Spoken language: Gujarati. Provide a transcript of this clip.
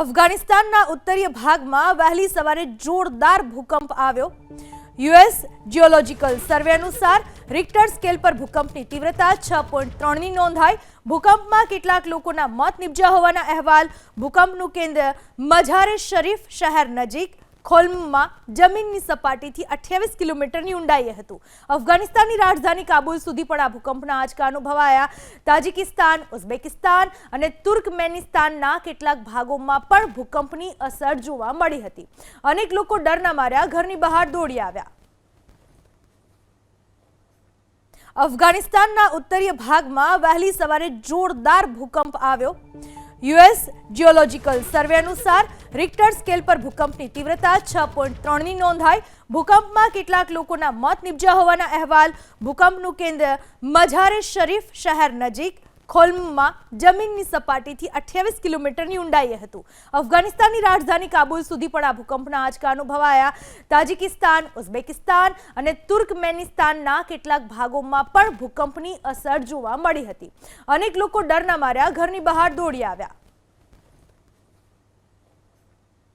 અફઘાનિસ્તાનના ઉત્તરીય ભાગમાં વહેલી સવારે જોરદાર ભૂકંપ આવ્યો. યુએસ જીઓલોજીકલ સર્વે અનુસાર રિક્ટર સ્કેલ પર ભૂકંપની તીવ્રતા છ પોઈન્ટ ત્રણની નોંધાઈ. ભૂકંપમાં કેટલાક લોકોના મોત નિપજ્યા હોવાના અહેવાલ. ભૂકંપનું કેન્દ્ર મઝારે શરીફ શહેર નજીક ખોલ્મમાં જમીનની સપાટીથી અઠ્યાવીસ કિલોમીટરની ઊંડાઈએ હતું. અફઘાનિસ્તાનની રાજધાની કાબુલ સુધી પણ આ ભૂકંપના આંચકા અનુભવાયા. તાજિકિસ્તાન, ઉઝબેકિસ્તાન અને તુર્કમેનિસ્તાનના કેટલાક ભાગોમાં પણ ભૂકંપની અસર જોવા મળી હતી. અનેક લોકો ડરના માર્યા, ઘરની બહાર દોડી આવ્યા. અફઘાનિસ્તાનના ઉત્તરીય ભાગમાં વહેલી સવારે જોરદાર ભૂકંપ આવ્યો. યુએસ જિયોલોજીકલ સર્વે અનુસાર રિક્ટર સ્કેલ પર ભૂકંપની તીવ્રતા છ પોઈન્ટ ત્રણની નોંધાઈ. ભૂકંપમાં કેટલાક લોકોના મોત નિપજ્યા હોવાના અહેવાલ. ભૂકંપનું કેન્દ્ર મઝારે શરીફ શહેર નજીક ખોલ્મમાં જમીનની સપાટીથી અઠ્યાવીસ કિલોમીટરની ઊંડાઈએ હતું. અફઘાનિસ્તાનની રાજધાની કાબુલ સુધી પણ આ ભૂકંપના આંચકા અનુભવાયા. તાજિકિસ્તાન, ઉઝબેકિસ્તાન અને તુર્કમેનિસ્તાનના કેટલાક ભાગોમાં પણ ભૂકંપની અસર જોવા મળી હતી. અનેક લોકો ડરના માર્યા, ઘરની બહાર દોડી આવ્યા.